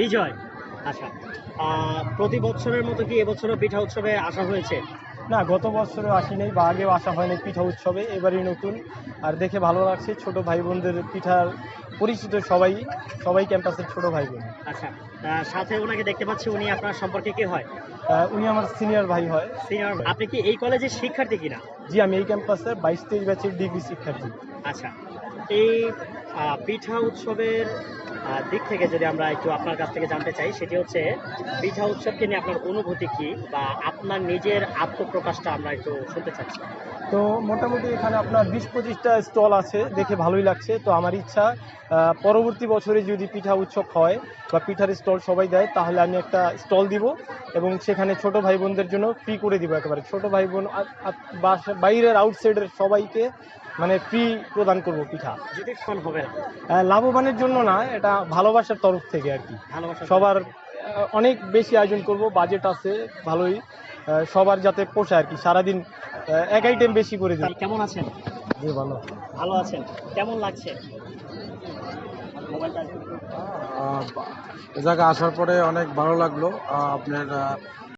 বিজয়। আচ্ছা প্রতি বছরের মতো কি এবছরও পিঠা উৎসবে আসা হয়েছে? না গত বছরও আসি নাই বা আগেও আসা হয়নি পিঠা উৎসবে এবারই নতুন। আর দেখে ভালো লাগছে ছোট ভাই বোনদের পিঠার পরিচিত সবাই সবাই ক্যাম্পাসের ছোট ভাই বোন আচ্ছা সাথে ওনাকে দেখতে পাচ্ছি উনি আপনার সম্পর্কে কি হয়? উনি আমার সিনিয়র ভাই হয়। সিনিয়র আপনি কি এই কলেজের শিক্ষার্থী কিনা? জি আমি এই ক্যাম্পাসের বাইশ তেইশ ব্যাচের ডিগ্রি শিক্ষার্থী। আচ্ছা এই পিঠা উৎসবের দিক থেকে যদি আমরা একটু আপনার কাছ থেকে জানতে চাই, সেটি হচ্ছে পিঠা উৎসবকে নিয়ে আপনার অনুভূতি কি বা আপনার নিজের আত্মপ্রকাশটা আমরা একটু শুনতে চাচ্ছি। তো মোটামুটি এখানে আপনার বিশ পঁচিশটা স্টল আছে, দেখে ভালোই লাগছে। তো আমার ইচ্ছা পরবর্তী বছরে যদি পিঠা উৎসব হয় বা পিঠার স্টল সবাই দেয়, তাহলে আমি একটা স্টল দিব এবং সেখানে ছোট ভাই বোনদের জন্য ফ্রি করে দিব একেবারে। ছোট ভাই বোন বাইরের আউটসাইডের সবাইকে মানে ফ্রি প্রদান করব পিঠা। যদি হবে লাভবানের জন্য না এটা ভালোবাসার তরফ থেকে আর কি। সবার অনেক বেশি আয়োজন করব বাজেট আছে ভালোই সবার যাতে পোষায় আর কি। সারাদিন এক আইটেম বেশি করে দিই। কেমন আছেন? জি ভালো। ভালো আছেন। কেমন লাগছে? জায়গায় আসার পরে অনেক ভালো লাগল আপনার